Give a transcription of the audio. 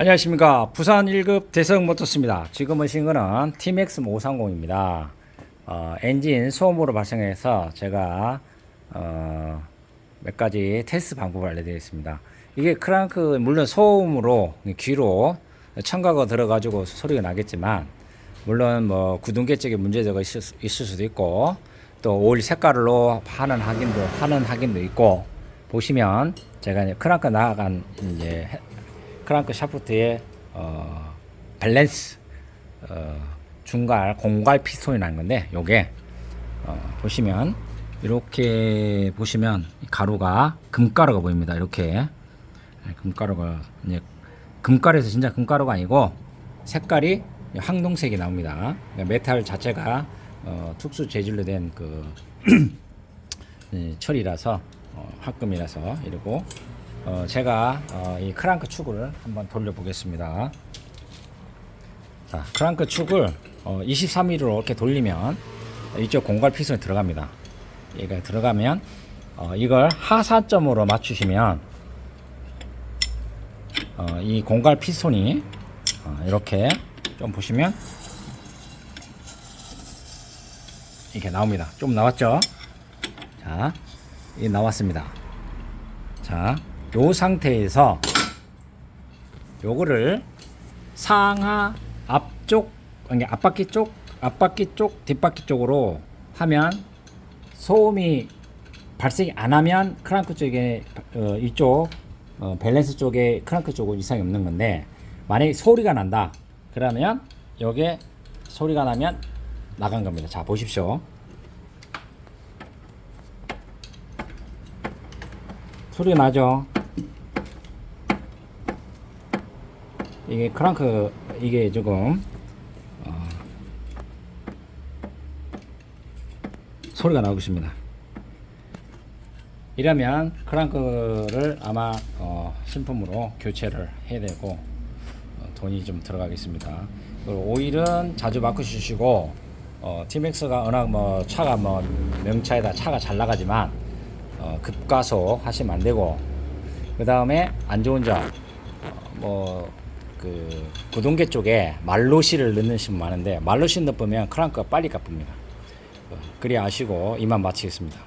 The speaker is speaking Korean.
안녕하십니까. 부산 1급 대성 모터스입니다. 지금 오신 거는 TMX 530입니다. 어, 엔진 소음으로 발생해서 제가 어, 몇 가지 테스트 방법을 알려드리겠습니다. 이게 크랑크 물론 소음으로 귀로 청각어 들어가지고 소리가 나겠지만 물론 뭐 구동계 쪽에 문제가 있을, 수- 있을 수도 있고 또 오일 색깔로 하는 확인도 하는 확인도 있고 보시면 제가 이제 크랑크 나간 이제 해- 크랑크 샤프트의 어, 밸런스 어, 중갈 공갈 피스톤이 나는 건데 요게 어, 보시면 이렇게 보시면 이 가루가 금가루가 보입니다. 이렇게. 네, 금가루가 이제 금가루에서 진짜 금가루가 아니고 색깔이 황동색이 나옵니다. 그러니까 메탈 자체가 어, 특수 재질로 된그 이 철이라서 어, 합금이라서 이러고 어, 제가 어, 이 크랑크 축을 한번 돌려보겠습니다. 자, 크랑크 축을 어, 23mm로 이렇게 돌리면 이쪽 공갈 피선이 들어갑니다. 얘가 들어가면 어, 이걸 하사점으로 맞추시면 어, 이 공갈 피스톤이 어, 이렇게 좀 보시면 이렇게 나옵니다. 좀 나왔죠? 자, 이 나왔습니다. 자, 요 상태에서 요거를 상하 앞쪽 아니 앞바퀴 쪽 앞바퀴 쪽 뒷바퀴 쪽으로 하면 소음이 발생이 안 하면 크랑크 쪽에 어, 이쪽 어, 밸런스 쪽에 크랑크 쪽은 이상이 없는 건데 만약에 소리가 난다. 그러면 여기에 소리가 나면 나간 겁니다. 자 보십시오. 소리 나죠 이게 크랑크 이게 조금 어, 소리가 나오고 있습니다. 이러면 크랑크를 아마 어, 신품으로 교체를 해야 되고 어, 돈이 좀 들어가겠습니다. 오일은 자주 바꾸시고 어, 티맥스가 워낙 뭐 차가 뭐 명차에다 차가 잘 나가지만 어, 급가속 하시면 안 되고 그 다음에 안 좋은 점뭐 그 구동계 쪽에 말로시를 넣는 신 많은데 말로시 넣으면 크랑크가 빨리 까쁩니다. 어, 그리 아시고 이만 마치겠습니다.